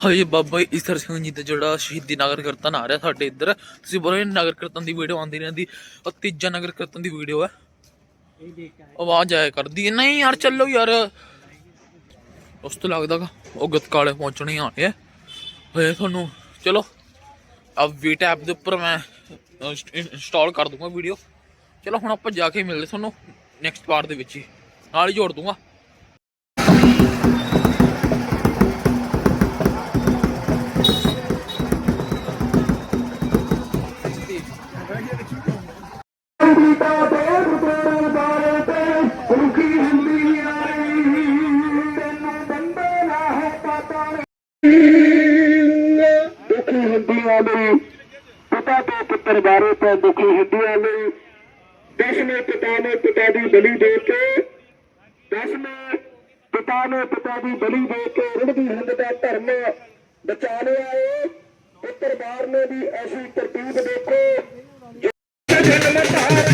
ਹਾਏ ਬਾਬਾ ਈਸਰ ਸਿੰਘ ਜੀ ਦਾ ਜਿਹੜਾ ਸ਼ਹੀਦੀ ਨਗਰ ਕੀਰਤਨ ਆ ਰਿਹਾ ਸਾਡੇ ਇੱਧਰ। ਤੁਸੀਂ ਬੋਲੋ, ਇਹ ਨਗਰ ਕੀਰਤਨ ਦੀ ਵੀਡੀਓ ਆਉਂਦੀ ਰਹਿੰਦੀ, ਉਹ ਤੀਜਾ ਨਗਰ ਕੀਰਤਨ ਦੀ ਵੀਡੀਓ ਹੈ ਆਵਾਜ਼ ਆਇਆ ਕਰਦੀ ਹੈ। ਨਹੀਂ ਯਾਰ, ਚੱਲੋ ਯਾਰ। ਉਸ ਤੋਂ ਲੱਗਦਾਗਾ ਉਹ ਗਤਕਾਲੇ ਪਹੁੰਚਣੇ ਆਣੇ ਆ। ਹੋਏ ਤੁਹਾਨੂੰ, ਚਲੋ ਆ ਵੀ ਟੈਪ ਦੇ ਉੱਪਰ ਮੈਂ ਇੰਸਟਾਲ ਕਰ ਦੂੰਗਾ ਵੀਡੀਓ ਚਲੋ, ਹੁਣ ਆਪਾਂ ਜਾ ਕੇ ਮਿਲਦੇ ਤੁਹਾਨੂੰ ਨੈਕਸਟ ਪਾਰਟ ਦੇ ਵਿੱਚ ਹੀ। ਨਾਲ ਹੀ ਜੋੜ ਦੂੰਗਾ। ਬਾਰੇ ਹਿੰਦੂਆਂ ਲਈ ਦਸਵੇਂ ਪਿਤਾ ਨੇ ਪਿਤਾ ਦੀ ਬਲੀ ਦੇ ਕੇ ਦਸਵੇਂ ਪਿਤਾ ਨੇ ਪਿਤਾ ਦੀ ਬਲੀ ਦੇ ਕੇ ਰੁੜਦੀ ਹਿੰਦ ਦਾ ਧਰਮ ਬਚਾ ਲਿਆ ਏ। ਪੁੱਤਰ ਬਾਰ ਨੇ ਵੀ ਐਸੀ ਤਰਤੀਬ ਦੇਖੋ, ਜੋ ਜਨਮ ਧਾਰ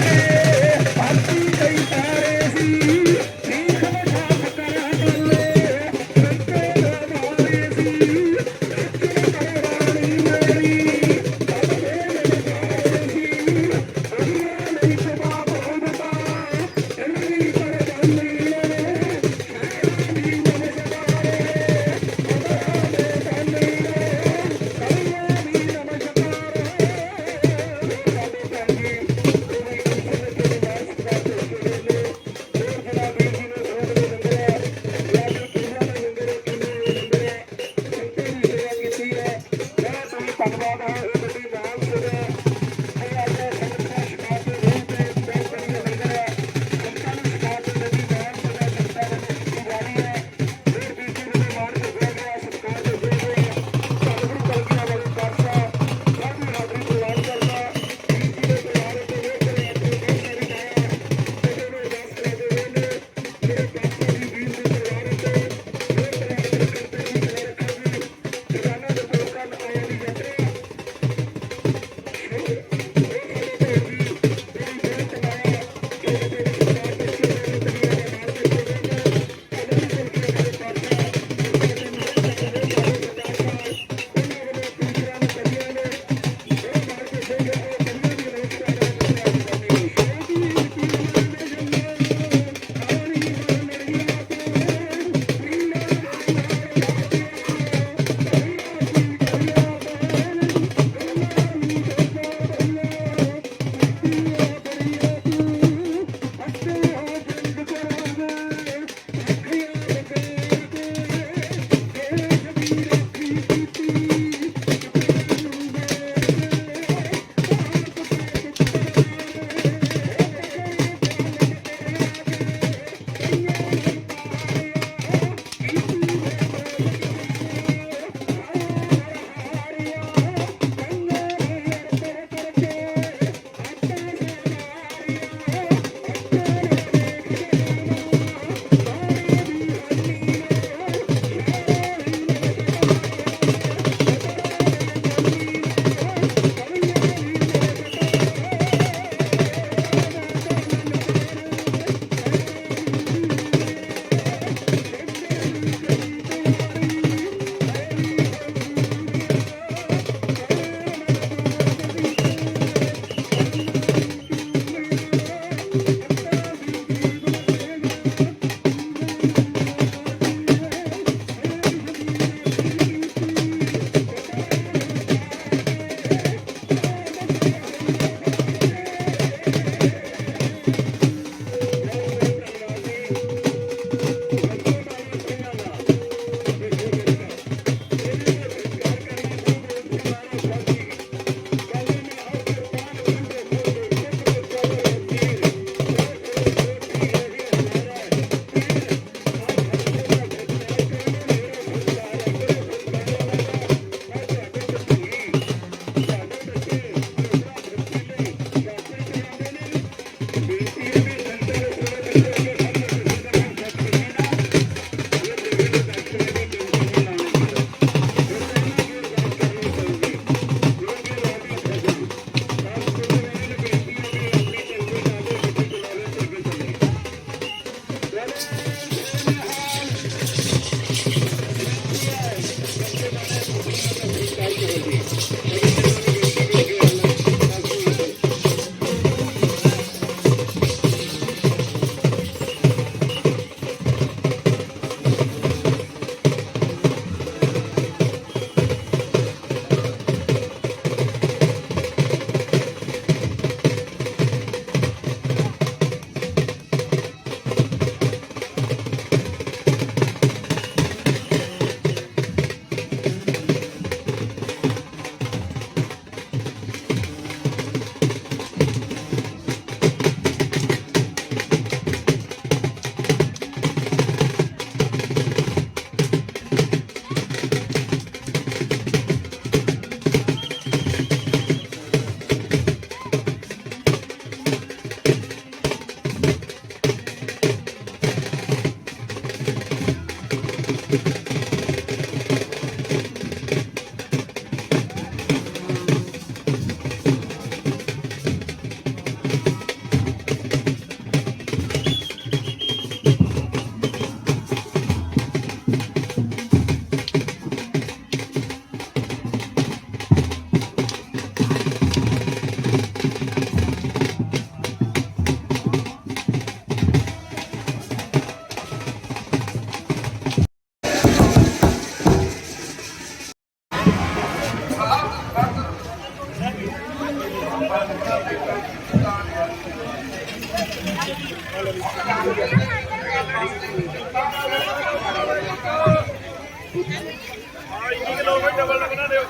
ਡਬਲ ਲੱਗਣਾ ਦਿਓ।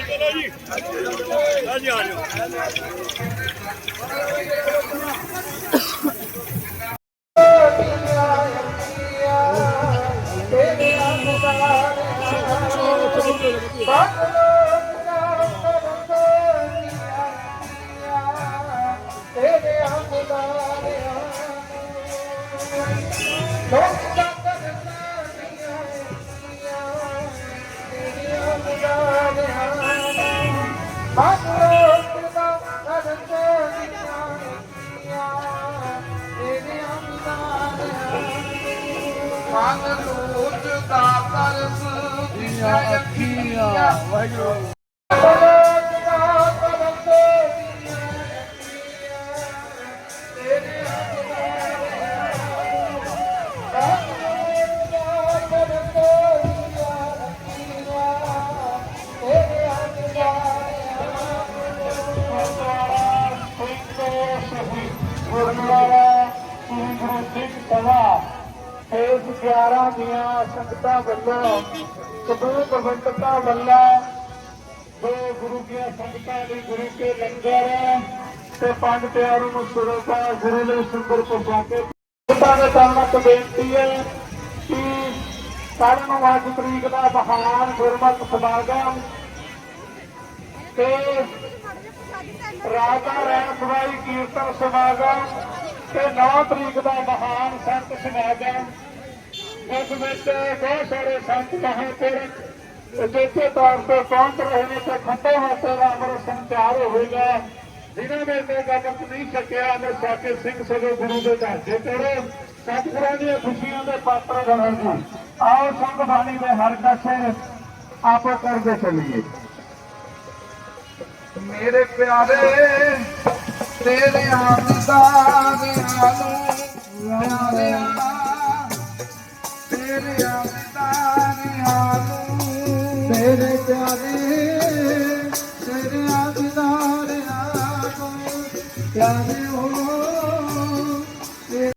ਚਲੋ ਜੀ। ਆ ਜੀ ਆ ਜਾਓ। ਮਨ ਗੁਰਦੁਆਰਾ ਸੰਗਤਾਂ ਵੱਲੋਂ ਕਬੂਲ ਪ੍ਰਬੰਧਕਾਂ ਵੱਲੋਂ ਦੋ ਗੁਰੂ ਦੀਆਂ ਸੰਗਤਾਂ ਲਈ ਗੁਰੂ ਕੇ ਲੰਗਰ ਤੇ ਪੰਜ ਪਿਆਰੂ ਨੂੰ ਸੁਰਤਾ ਗੁਰੂ ਦੇ ਸੁੰਦਰ ਪਹੁੰਚਾ ਸੰਗਤਾਂ ਦੇ ਤਨਮਤ ਬੇਨਤੀ ਹੈ ਕਿ ਕੱਲ੍ਹ ਨੂੰ ਅੱਜ ਤਰੀਕ ਦਾ ਮਹਾਨ ਗੁਰਮਤਿ ਸਮਾਗਮ ਤੇ ਰਾਜਾ ਰੈਣ ਸਵਾਈ ਕੀਰਤਨ ਸਮਾਗਮ ਤੇ 9 ਤਰੀਕ ਦਾ ਮਹਾਨ ਸੰਤ ਸਮਾਗਮ ਇਸ ਵਿੱਚ ਬਹੁਤ ਸਾਰੇ ਸੰਤ ਮਹਾਂਪੁਰਖ ਜਿੱਥੇ ਤੌਰ ਤੇ ਪਹੁੰਚ ਰਹੇ ਨੇ ਤੇ ਖੱਟੇ ਹਾਸੇ ਦਾ ਅਮਰ ਸੰਚਾਰ ਹੋਵੇਗਾ ਜਿਨ੍ਹਾਂ ਨੇ ਤੇ ਗਮਕ ਨਹੀਂ ਸਕਿਆ ਅਮਰ ਸਾਕੇ ਸਿੰਘ ਸਗੋਂ ਗੁਰੂ ਦੇ ਢਾਂਚੇ ਤੇਰੇ ਸਤਿਗੁਰਾਂ ਦੀਆਂ ਖੁਸ਼ੀਆਂ ਦੇ ਪਾਤਰ ਬਣਨਗੇ ਆਓ ਸੰਗ ਬਾਣੀ ਦੇ ਹਰ ਕਸੇ ਆਪੋ ਕਰਦੇ ਚੱਲੀਏ। ਮੇਰੇ ਪਿਆਰੇ, ਤੇਰੇ ਆਮਦਾਰ ਆਲੂ